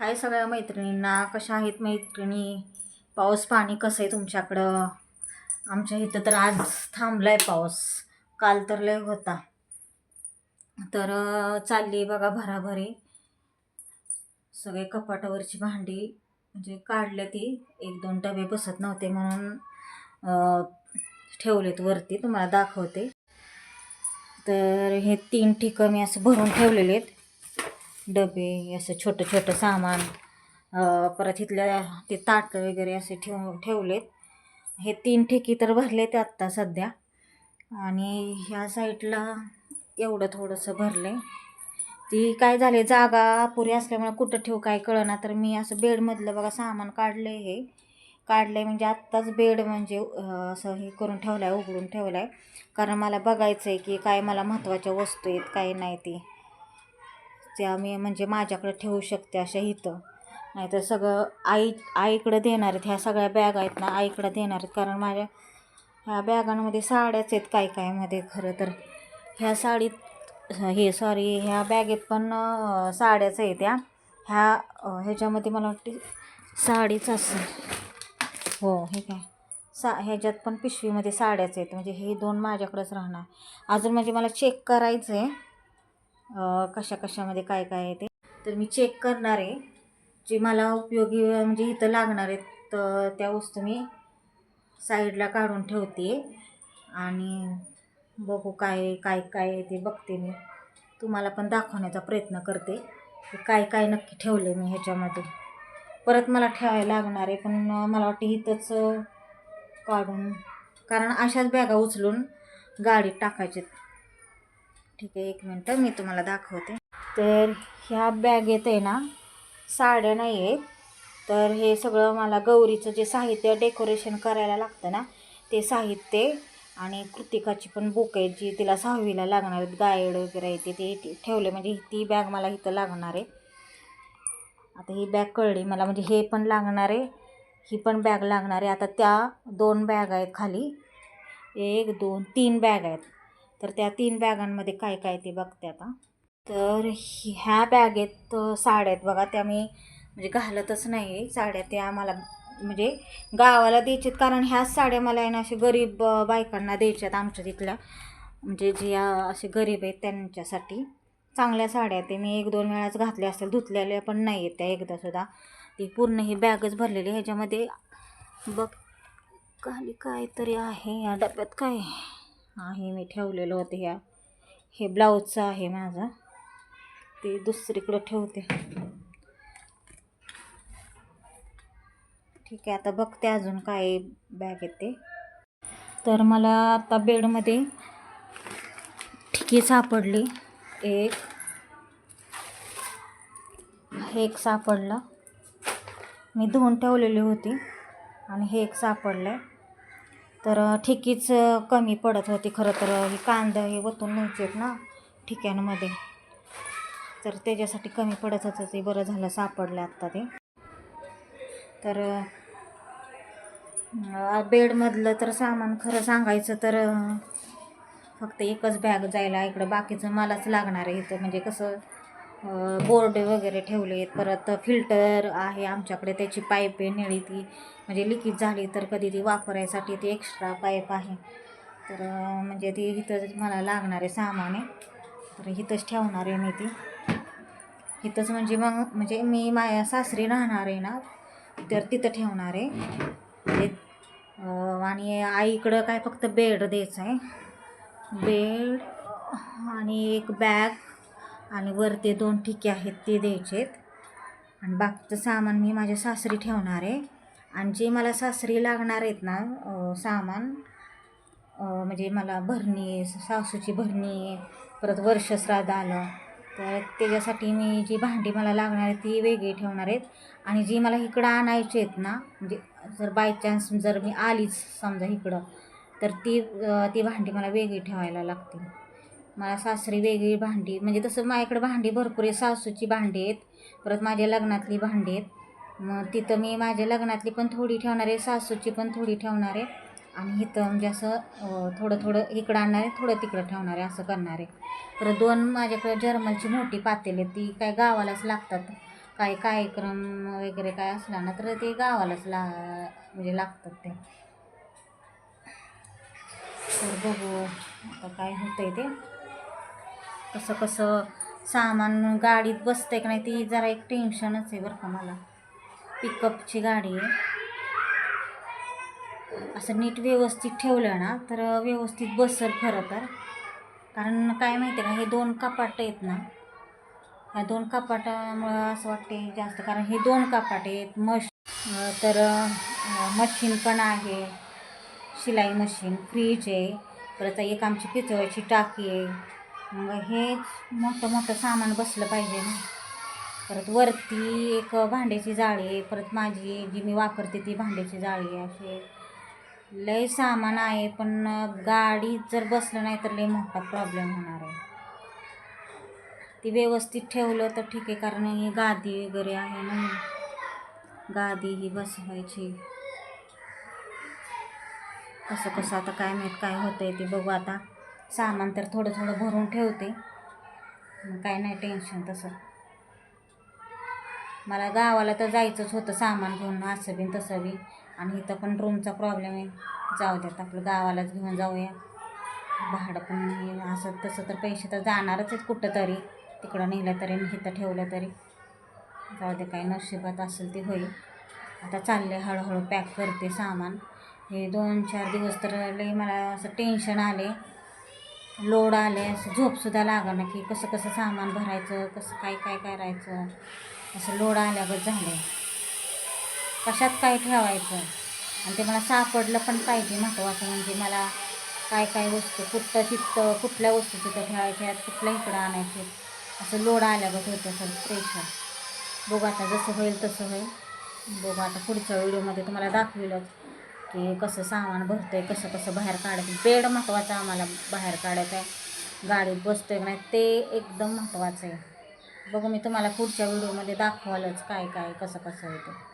काय सगळ्या मैत्रिणींना कशा आहेत मैत्रिणी? पाऊस पाणी कसं आहे तुमच्याकडं? आमच्या इथं तर आज थांबला आहे पाऊस. काल तर लय होता. तर चालली बघा भराभरी. सगळे कपाटावरची भांडी म्हणजे काढले ती. एक दोन डबे बसत नव्हते म्हणून ठेवलेत वरती. तुम्हाला दाखवते. तर हे तीन ठिकं मी असं भरून ठेवलेले आहेत डबे असं छोटं छोटं सामान परत इथल्या ते ताटं वगैरे असे ठेव ठेवलेत. हे तीन ठिकी तर भरलेत आत्ता सध्या. आणि ह्या साईडला एवढं थोडंसं भरलं ती काय झाले जागा अपुरी असल्यामुळे कुठं ठेवू काय कळना. तर मी असं बेडमधलं बघा सामान काढलं हे. काढलं आहे म्हणजे आत्ताच बेड म्हणजे असं हे करून ठेवलं आहे उघडून ठेवलं आहे कारण मला बघायचं आहे की काय मला महत्त्वाच्या वस्तू आहेत काय नाही ती. त्या मी म्हणजे माझ्याकडे ठेवू शकते अशा इथं. नाहीतर सगळं आई आईकडं देणार आहेत. ह्या सगळ्या बॅग आहेत ना आईकडं देणार आहेत. कारण माझ्या ह्या बॅगांमध्ये साड्याच आहेत काय कायमध्ये खरं तर. ह्या साडीत हे सॉरी ह्या बॅगेत पण साड्याच आहेत त्या. ह्या ह्याच्यामध्ये मला वाटते साडीच असेल. हो हे काय? सा ह्याच्यात पण पिशवीमध्ये साड्याच आहेत. म्हणजे हे दोन माझ्याकडंच राहणार. अजून म्हणजे मला चेक करायचं आहे कशा कशामध्ये काय काय आहे ते. तर मी चेक करणार आहे. जे मला उपयोगी म्हणजे इथं लागणार आहेत तर त्या वस्तू मी साईडला काढून ठेवते. आणि बघू काय काय काय आहे ते बघते मी. तुम्हाला पण दाखवण्याचा प्रयत्न करते. की काय काय नक्की ठेवले मी ह्याच्यामध्ये. परत मला ठेवायला लागणार आहे पण मला वाटते इथंच काढून कारण अशाच बॅगा उचलून गाडीत टाकायचे ठीक आहे एक मिनटं मी तुम्हाला दाखवते. तर ह्या बॅगेत आहे ना साड्या नाही आहेत. तर हे सगळं मला गौरीचं जे साहित्य डेकोरेशन करायला लागतं ना ते साहित्य आणि कृतिकाची पण बुक आहे जी तिला सहावीला लागणार आहेत. गाईड वगैरे आहे ते ते ठेवले म्हणजे ती बॅग मला इथं लागणार आहे. आता ही बॅग कळली मला म्हणजे हे पण लागणार आहे ही पण बॅग लागणार आहे. आता त्या दोन बॅग आहेत खाली. एक दोन तीन बॅग आहेत. तर त्या तीन बॅगांमध्ये काय काय ते बघते आता. तर ह्या बॅगेत साड्या आहेत. बघा त्या मी म्हणजे घालतच नाही साड्या त्या आम्हाला म्हणजे गावाला द्यायच्यात कारण ह्याच साड्या मला आहे ना असे गरीब बायकांना द्यायच्यात आमच्या तिथल्या. म्हणजे जे असे गरीब आहेत त्यांच्यासाठी. चांगल्या साड्या ते मी एक दोन वेळाच घातल्या असतील. धुतलेल्या पण नाही आहेत त्या एकदासुद्धा ती पूर्ण ही बॅगच भरलेली ह्याच्यामध्ये बघ खाली काय तरी आहे. या डब्यात काय आहे मी ठेवलेलं होतं ह्या. हे ब्लाऊजचं आहे माझं. ते दुसरीकडं ठेवते. ठीक आहे आता बघते अजून काय बॅग येते तर मला आता बेडमध्ये ठिकी सापडली. एक. हे एक सापडलं. मी धुवून ठेवलेली होती आणि हे एक सापडलं आहे तर ठिकीच कमी पडत होती. खरं तर हे कांदा हे वतून न्यायचे आहेत ना ठिक्यांमध्ये तर त्याच्यासाठी कमी पडत होतं ते. बरं झालं सापडलं आत्ता ते. तर बेडमधलं तर सामान खरं सांगायचं तर फक्त एकच बॅग जायला इकडं बाकीचं मलाच लागणार आहे इथं. म्हणजे कसं बोर्ड वगैरे ठेवले. आहेत परत फिल्टर आहे आमच्याकडे त्याची पाईप आहे निळी ती. म्हणजे लिकेज झाली तर कधी ती वापरायसाठी ती एक्स्ट्रा पाईप आहे. तर म्हणजे ती इथं मला लागणार आहे सामान आहे. तर इथंच ठेवणार आहे मी ती. इथंच म्हणजे मग म्हणजे मी माझ्या सासरी राहणार आहे ना तर तिथं ठेवणार आहे. म्हणजे, आणि आईकडं काय फक्त बेड द्यायचं आहे. बेड आणि एक बॅग आणि वरती दोन ठिके आहेत ते द्यायचे आहेत आणि बाकीचं सामान मी माझ्या सासरी ठेवणार आहे. आणि जे मला सासरी लागणार आहेत ना सामान म्हणजे मला भरणी सासूची भरणी परत वर्षश्राद्ध आलं तर त्याच्यासाठी मी जी भांडी मला लागणार आहे ती वेगळी ठेवणार आहेत. आणि जी मला इकडं आणायची आहेत ना म्हणजे जर बाय चान्स जर मी आलीच समजा इकडं तर ती ती भांडी मला वेगळी ठेवायला लागतील. मला सासरी वेगळी भांडी म्हणजे तसं माझ्याकडे भांडी भरपूर आहे सासूची भांडी आहेत. परत माझ्या लग्नातली भांडी आहेत. मग तिथं मी माझ्या लग्नातली पण थोडी ठेवणार आहे. सासूची पण थोडी ठेवणार आहे. आणि इथं म्हणजे असं थोडं थोडं इकडं आणणार आहे. थोडं तिकडं ठेवणार आहे. असं करणार आहे. परत दोन माझ्याकडे जर्मलची मोठी पातेली आहेत. ती काय गावालाच लागतात. काय कार्यक्रम वगैरे काय असला ना तर ते गावालाच ला म्हणजे लागतात ते. तर बघू आता काय होतं आहे ते. कसं कसं सामान गाडीत बसतं आहे का नाही ती जरा एक टेन्शनच आहे बरं का मला. पिकअपची गाडी आहे. असं नीट व्यवस्थित ठेवलं ना तर व्यवस्थित बसल खरं तर. कारण काय माहिती आहे का हे दोन कपाट आहेत ना ह्या दोन कपाटामुळं असं वाटते जास्त कारण हे दोन कपाट आहेत मश तर मशीन पण आहे. शिलाई मशीन फ्रीज आहे. परत एक आमची पिचवायची टाकी आहे. मग हेच मोठं मोठं सामान बसलं पाहिजे ना. परत वरती एक भांड्याची जाळी आहे परत माझी जी मी वापरते ती भांड्याची जाळी आहे असे लय सामान आहे पण गाडीत जर बसलं नाही तर लय मोठा प्रॉब्लेम होणार आहे. ती व्यवस्थित ठेवलं तर ठीक आहे कारण ही गादी वगैरे आहे ना. गादी ही बसवायची. कसं कसं आता काय माहीत काय होतं आहे ते बघू आता. सामान तर थोडं थोडं भरून ठेवते. मग काय नाही टेन्शन तसं. मला गावाला तर जायचंच होतं सामान घेऊन असं बी तसं बी. आणि इथं पण रूमचा प्रॉब्लेम आहे. जाऊ द्यात आपलं गावालाच घेऊन जाऊया. भाडं पण असं तसं तर पैसे तर जाणारच आहेत कुठं तरी तिकडं नेलं तरी मी इथं ठेवलं तरी. जाऊ दे काही नशिबात असेल ते होईल. आता चालले हळूहळू पॅक करते सामान. हे दोन चार दिवस तर लई मला असं टेन्शन आले लोड आले असं झोपसुद्धा लागणं की कसं कसं सामान भरायचं कसं काय काय करायचं. असं लोड आल्यागत झालं कशात काय ठेवायचं? आणि ते मला सापडलं पण पाहिजे महत्त्वाचं म्हणजे मला काय काय वस्तू कुठं तिथं कुठल्या वस्तू तिथं ठेवायच्या कुठल्या इकडं आणायचे असं लोड आल्यागत होतं सर प्रेशर बघू आता जसं होईल तसं होईल. बघू आता पुढच्या व्हिडिओमध्ये तुम्हाला दाखविलंच. की कसं सामान भरतं आहे कसं कसं बाहेर काढायचं. बेड महत्त्वाचं आम्हाला बाहेर काढायचं आहे. गाडीत बसतो आहे म्हणजे नाही ते एकदम महत्त्वाचं आहे. बघू मी तुम्हाला पुढच्या व्हिडिओमध्ये दाखवालच काय काय कसं कसं आहे ते.